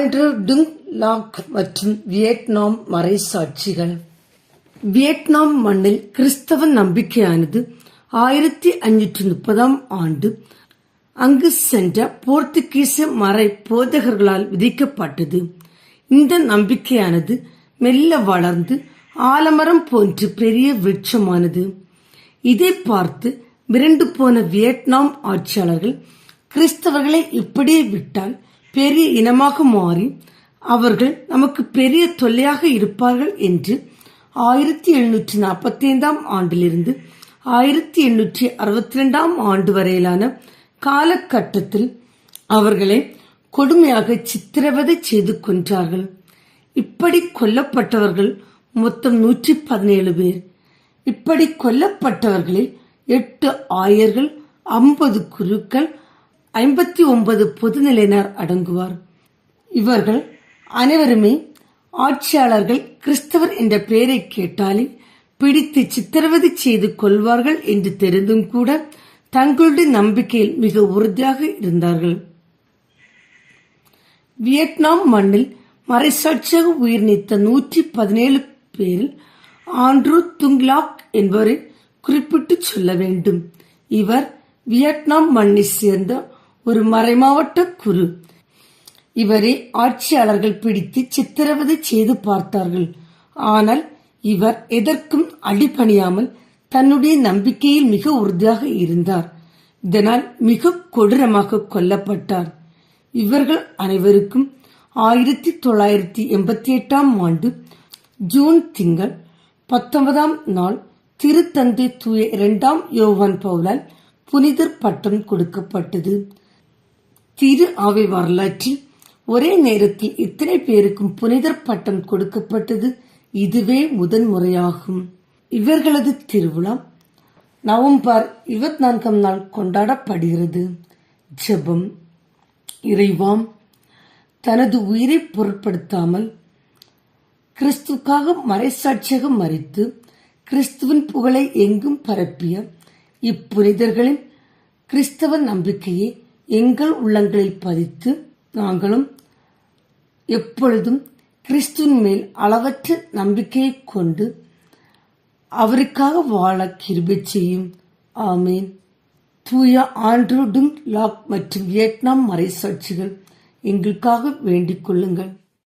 Andrew Dung Lac மற்றும் Vietnam மறைசாட்சிகள் Vietnam மண்ணில் கிறிஸ்தவ நம்பிக்கையானது ஆயிரத்தி அஞ்சூற்று முப்பதாம் ஆண்டு அங்கு சென்ற போர்த்துகீச மறை போதகர்களால் விதிக்கப்பட்டது. இந்த நம்பிக்கையானது மெல்ல வளர்ந்து ஆலமரம் போன்று பெரிய விருட்சமானது. இதை பார்த்து மிரண்டு போன வியட்நாம் ஆட்சியாளர்கள் கிறிஸ்தவர்களை இப்படியே விட்டால் பெரிய இனமாக மாறி அவர்கள் நமக்கு பெரிய தொல்லையாக இருப்பார்கள் என்று ஆயிரத்தி எழுநூற்றி நாற்பத்தி ஐந்தாம் ஆண்டிலிருந்து ஆயிரத்தி எண்ணூற்றி அறுபத்தி ரெண்டாம் ஆண்டு வரையிலான காலகட்டத்தில் அவர்களை கொடுமையாக சித்திரவதை செய்து கொன்றார்கள். இப்படி கொல்லப்பட்டவர்கள் மொத்தம் நூற்றி பதினேழு பேர். இப்படி கொல்லப்பட்டவர்களில் எட்டு ஆயர்கள் ஐம்பது குருக்கள் ஐம்பத்தி ஒன்பது பொதுநிலையினர் அடங்குவார். இவர்கள் அனைவருமே ஆட்சியாளர்கள் கிறிஸ்தவர் என்ற பெயரை கேட்டாலே பிடித்து சித்திரவதை செய்து கொள்வார்கள் என்று தெரிந்தும் கூட தங்களுடைய நம்பிக்கையில் மிக உறுதியாக இருந்தார்கள். வியட்நாம் மண்ணில் மறைசாட்சியாக உயிர் நீத்த நூற்றி பதினேழு பேரில் ஆண்ட்ரூ துங்லாக் என்பவரை குறிப்பிட்டு சொல்ல வேண்டும். இவர் வியட்நாம் மண்ணை சேர்ந்த ஒரு மறைமாவட்ட குரு. இவரை ஆட்சியாளர்கள் பிடித்து சித்திரவதை செய்து பார்த்தார்கள். ஆனால் இவர் எதற்கும் அடிபணியாமல் தன்னுடைய நம்பிக்கையில் மிக உறுதியாக இருந்தார். இதனால் மிக கொடூரமாக கொல்லப்பட்டார். இவர்கள் அனைவருக்கும் ஆயிரத்தி தொள்ளாயிரத்தி எண்பத்தி எட்டாம் ஆண்டு ஜூன் திங்கள் பத்தொன்பதாம் நாள் திருத்தந்தை தூய இரண்டாம் யோவான் பவுலால் புனிதர் பட்டம் கொடுக்கப்பட்டது. திரு ஆவை வரலாற்றில் ஒரே நேரத்தில் இத்தனை பேருக்கும் புனிதர் பட்டம் கொடுக்கப்பட்டது இதுவே முதன் முறையாகும். இவர்களது திருவிழா நவம்பர் இருபத்தி நான்காம் நாள் கொண்டாடப்படுகிறது. ஜெபம். இறைவாம். தனது உயிரை பொருட்படுத்தாமல் கிறிஸ்துக்காக மறைசாட்சியாக மறித்து கிறிஸ்துவின் புகழை எங்கும் பரப்பிய இப்புனிதர்களின் கிறிஸ்தவ நம்பிக்கையை எங்கள் உள்ளங்களில் பதித்து நாங்களும் எப்பொழுதும் கிறிஸ்துவின் மேல் அளவற்ற நம்பிக்கையை கொண்டு அவருக்காக வாழ கிருபை செய்யும். ஆமீன். தூய ஆண்ட்ரூ டுங் லாக் மற்றும் வியட்நாம் மறைசாட்சிகள் எங்களுக்காக வேண்டிக் கொள்ளுங்கள்.